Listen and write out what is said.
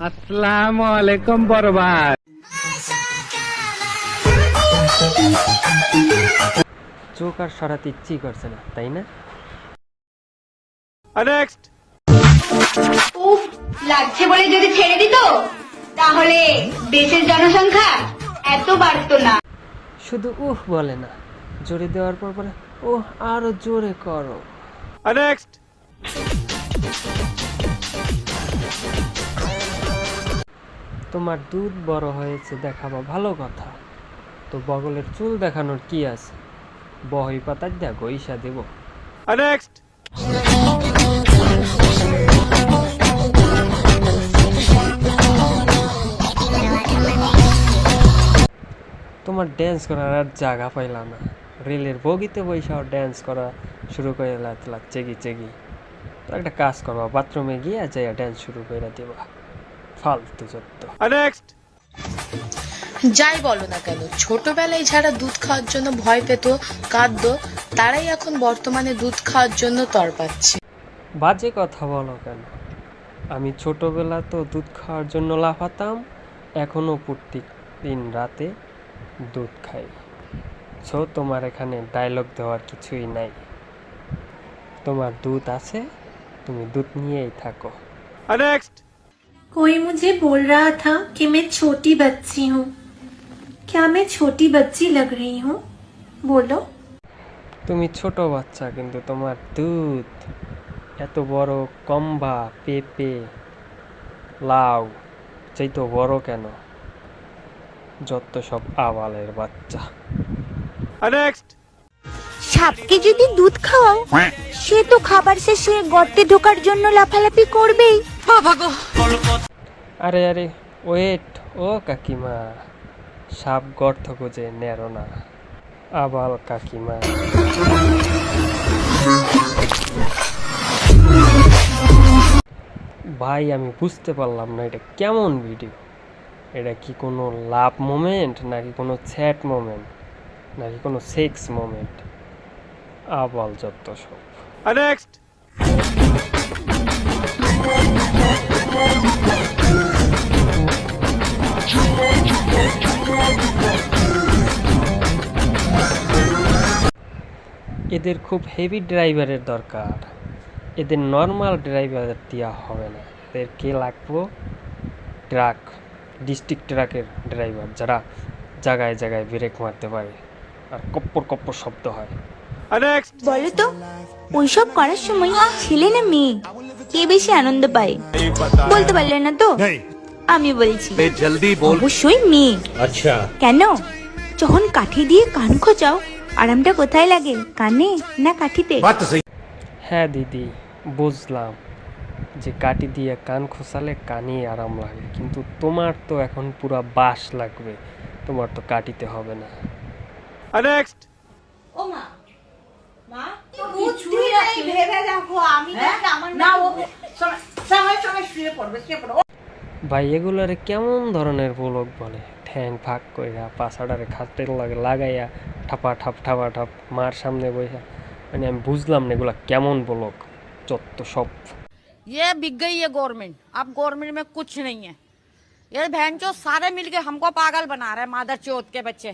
আসসালামু আলাইকুম বরবাদ চোখ আর সরাতে ইচ্ছেই করছে না তাই না? উফ লাগছে বলে যদি ছেড়ে দিত তাহলে দেশের জনসংখ্যা এত বাড়তো না। শুধু উহ বলে না জোরে দেওয়ার পর পরে ওহ আরও জোরে করো। তোমার দুধ বড় হয়েছে দেখাবা ভালো কথা। তো বগলের চুল দেখানোর কি আছে? বহি পাতার যা গইসা দেব। তোমার ড্যান্স করার আর জায়গা পাইলাম না। রেলের বগিতে বৈশাও ড্যান্স করা শুরু করে লাতলা চেগি চেগি। তো একটা কাজ করবা বাথরুমে গিয়ে যাইয়া ড্যান্স শুরু করে দেবা। ফালতু যত যাই বলো না কেন ছোটবেলায় যারা দুধ খাওয়ার জন্য ভয় পেত কাঁদতো তারাই এখন বর্তমানে দুধ খাওয়ার জন্য তরপাচ্ছে বাজে কথা বলো কেন? আমি ছোটবেলা তো দুধ খাওয়ার জন্য লাফাতাম এখনও প্রত্যেক দিন রাতে দুধ খাই। সো তোমার এখানে ডায়লগ দেওয়ার কিছুই নাই। তোমার দুধ আছে তুমি দুধ নিয়েই থাকো। कोई मुझे बोल रहा था कि मैं छोटी बच्ची हूँ क्या मैं छोटी बच्ची लग रही हूँ बोलो তুমি ছোট বাচ্চা কিন্তু তোমার দুধ এত বড় কম্বা পেঁপে লাউ সেই তো বড় কেন যত সব আবালের বাচ্চা সাপকে যদি দুধ খাওয়াও সে তো খাবার শেষে গর্তে ঢোকার জন্য লাফালাফি করবেই আরে আরে, ওয়েট, ও কাকিমা। সাপ গর্ত খুঁজে নেরো না। আবাল কাকিমা। ভাই, আমি বুঝতে পারলাম না এটা কেমন ভিডিও। এটা কি কোনো লাভ মোমেন্ট, নাকি কোনো স্যাড মোমেন্ট, নাকি কোনো সেক্স মোমেন্ট? আবাল যত সব। এদের খুব হেভি ড্রাইভারের দরকার। এদের নর্মাল ড্রাইভার দেওয়া হবে না। এদের কে লাগবো ট্রাক ডিস্ট্রিক্ট ট্রাকের ড্রাইভার যারা জায়গায় জায়গায় ব্রেক মারতে পারে। আর কপ্পর কপ্পর শব্দ হয়। বলো তো ওইসব করার সময় ছেলে না মেয়ে? কে বেশি আনন্দ পায়? বলতে পারলে না তো? আমি বলছি। অবশ্যই মেয়ে। আচ্ছা। কেন? যখন কাঠি দিয়ে কান খোঁচাও আরামটা কোথায় লাগে? কানে না কাঠিতে? হ্যাঁ দিদি বুঝলাম যে কাটি দিয়ে কান খোসালে কানে আরাম লাগে কিন্তু তোমার তো এখন পুরা বাস লাগবে তোমার তো কাটিতে হবে না। ভাই এগুলারে কেমন ধরনের ব্লগ বলে ঠ্যাং ফাঁক কইরা পাছাড়ারে খাটের লাগে লাগাইয়া ঠাপা ঠাপ ঠাপা ঠাপ মার সামনে বইসা মানে আমি বুঝলাম না এগুলা কেমন ব্লগ যত সব ये बिक गई है गवर्नमेंट अब गवर्नमेंट में कुछ नहीं है ये बहन चो सारे मिलके हमको पागल बना रहे हैं मादर चौथ के बच्चे